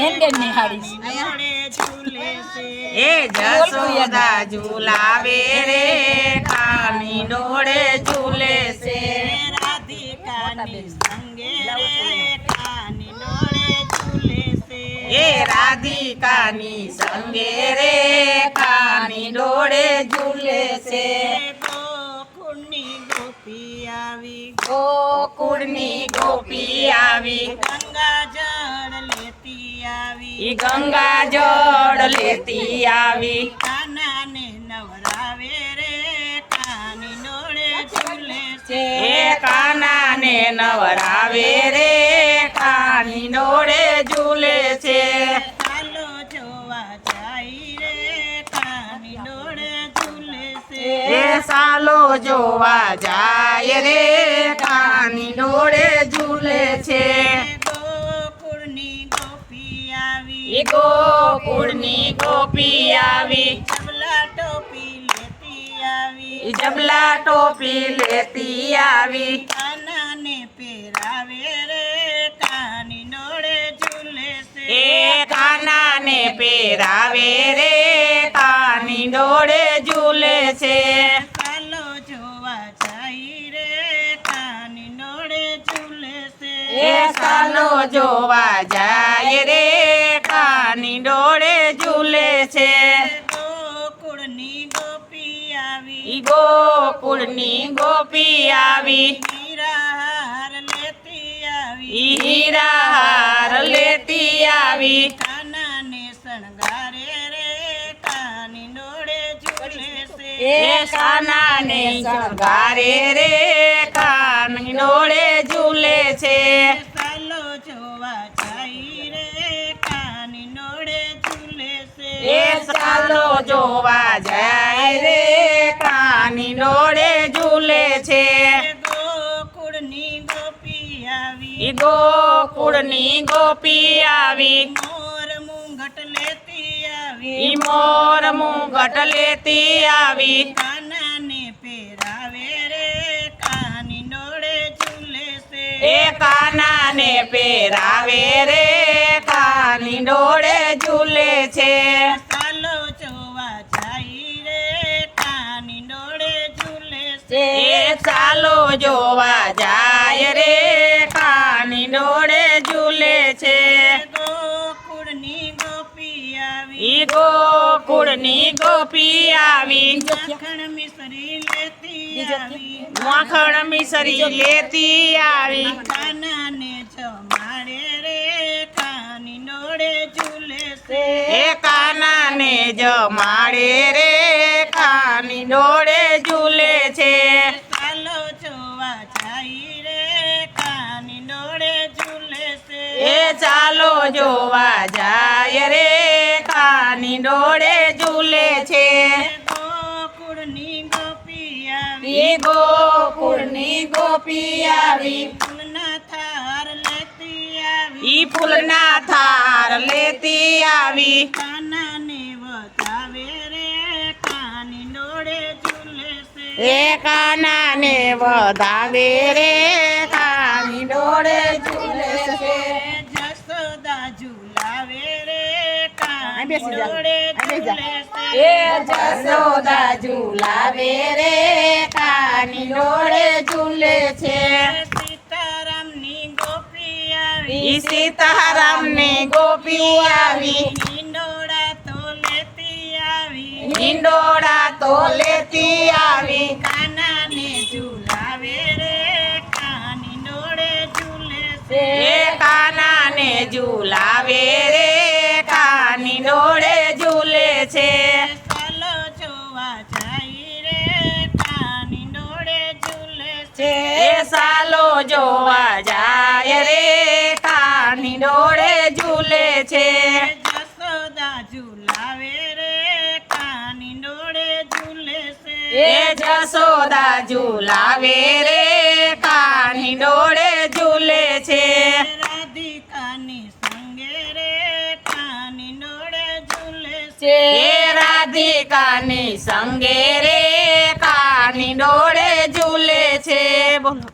કેમ નિહાળીશ જોડે એ જસોદા ઝુલાવે રે કાની ડોળે ઝૂલે છે રાધિકાની સંગે રે કાની ડોળે ઝૂલે છે એ રાધિકાની સંગે રે કાની ડોળે ઝૂલે છે ગોકુળની ગોપી આવી. ગોકુળની ગોપી આવી. આવી ગંગા જળ લેતી આવી. કાનાને નવરાવે રે કાની નોળે ઝૂલે છે. કાનાને નવરાવે રે કાની નોળે ઝૂલે છે. ચાલો જોવા જાય રે કાની ડોળે ઝૂલે છે. સાલો જોવા જાય રે કાની ગોકુળની ગોપી આવી. જબલા ટોપી લેતી આવી. જબલા ટોપી લેતી આવી. કાનાને પહેરાવે રે કાની ડોળે ઝૂલે છે. એ કાનાને પહેરાવે રે કાની ડોળે ઝૂલે છે. ચાલો જોવા જાય રે કાની ડોળે ઝૂલે છે. એ જોવા જાય રે કાની ડોળે ઝૂલે છે. ગોકુળની ગોપી આવી. ગોકુળની ગોપી આવી. હીરાહાર લેતી આવી. હીરાહાર લેતી આવી. કાનાને શણગારે રે કાની ડોળે ઝૂલે છે. એ સાનાને શણગારે રે કાની ડોળે ઝૂલે છે. સાલો જોવા જાય રે કાની ડોળે ઝૂલે છે. ગોકુળની ગોપી આવી ઈ ગોકુળની ગોપી આવી. મોર મુંગટ લેતી આવી મોર મુગટ લેતી આવી. કાનાને પહેરાવે રે કાની ડોળે ઝૂલે છે. એ કાનાને પહેરાવે રે. ચાલો જોવા જાય રે કાની ડોળે ઝૂલે છે. ગોકુળની ગોપી આવી. ઈ ગોકુળની ગોપી આવી. માખણ મિસરી લેતી આવી. માખણ મિસરી લેતી આવી. કાનાને જમાડે રે કાની કાનાને જમાડે રે કાની ડોળે ચાલો જોવા જાય રે કાની ડોળે ઝૂલે છે. ગોકુળની ગોપી આવી. ઈ ગોકુળની ગોપી આવી. ફૂલના થાર લેતી આવી. ઈ ફૂલના થાર લેતી આવી. રે કાની ડોળે ઝૂલે છે. કાનાને વધાવે રે કાની ડોળે બેસી જા. બેસી જા. એ જસોદા ઝુલાવે રે કાની ડોળે ઝૂલે છે. સીતારામની ગોપી આવી. ઈ સીતારામની ગોપી આવી. હિંડોળા તો લેતી આવી. હિંડોળા તો લેતી આવી. કાનાને ઝુલાવે રે કાની ડોળે ઝૂલે છે. કાનાને ઝુલાવે છે સાલો જોવા જાય રે કાની ડોળે ઝૂલે છે જસોદા ઝૂલાવે રે કાની ડોળે ઝૂલે છે એ જસોદા ઝુલાવે રાધિકાની સંગે રે કાની ડોળે ઝૂલે છે. બોલો.